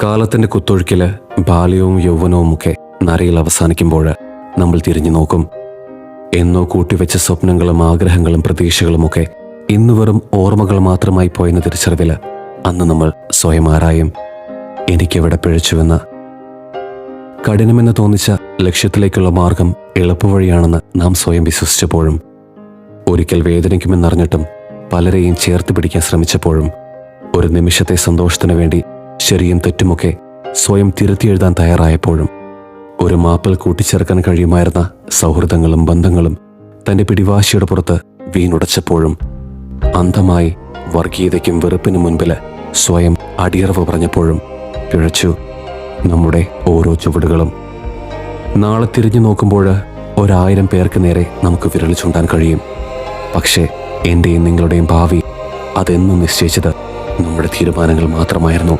കാലത്തിന്റെ കുത്തൊഴുക്കിൽ ബാല്യവും യൗവനവുമൊക്കെ നരയിൽ അവസാനിക്കുമ്പോൾ നമ്മൾ തിരിഞ്ഞു നോക്കും. എന്നോ കൂട്ടിവെച്ച സ്വപ്നങ്ങളും ആഗ്രഹങ്ങളും പ്രതീക്ഷകളുമൊക്കെ ഇന്ന് വെറും ഓർമ്മകൾ മാത്രമായി പോയെന്ന തിരിച്ചറിവിൽ അന്ന് നമ്മൾ സ്വയം ആരായും എനിക്കെവിടെ പിഴച്ചുവെന്ന്. കഠിനമെന്ന് തോന്നിച്ച ലക്ഷ്യത്തിലേക്കുള്ള മാർഗം എളുപ്പവഴിയാണെന്ന് നാം സ്വയം വിശ്വസിച്ചപ്പോഴും ഒരിക്കൽ വേദനിക്കുമെന്നറിഞ്ഞിട്ടും പലരെയും ചേർത്ത് പിടിക്കാൻ ശ്രമിച്ചപ്പോഴും ഒരു നിമിഷത്തെ സന്തോഷത്തിനു വേണ്ടി ശരിയും തെറ്റുമൊക്കെ സ്വയം തിരുത്തിയെഴുതാൻ തയ്യാറായപ്പോഴും ഒരു മാപ്പിൽ കൂട്ടിച്ചേർക്കാൻ കഴിയുമായിരുന്ന സൗഹൃദങ്ങളും ബന്ധങ്ങളും തന്റെ പിടിവാശിയുടെ പുറത്ത് വീണുടച്ചപ്പോഴും അന്ധമായി വർഗീയതയ്ക്കും വെറുപ്പിനും മുൻപിൽ സ്വയം അടിയറവ് പറഞ്ഞപ്പോഴും പിഴച്ചു നമ്മുടെ ഓരോ ചുവടുകളും. നാളെ തിരിഞ്ഞു നോക്കുമ്പോൾ ഒരായിരം പേർക്ക് നേരെ നമുക്ക് വിരൽ ചൂണ്ടാൻ കഴിയും. പക്ഷേ എന്റെയും നിങ്ങളുടെയും ഭാവി അതെന്നും നിശ്ചയിച്ചത് നമ്മുടെ തീരുമാനങ്ങൾ മാത്രമായിരുന്നു.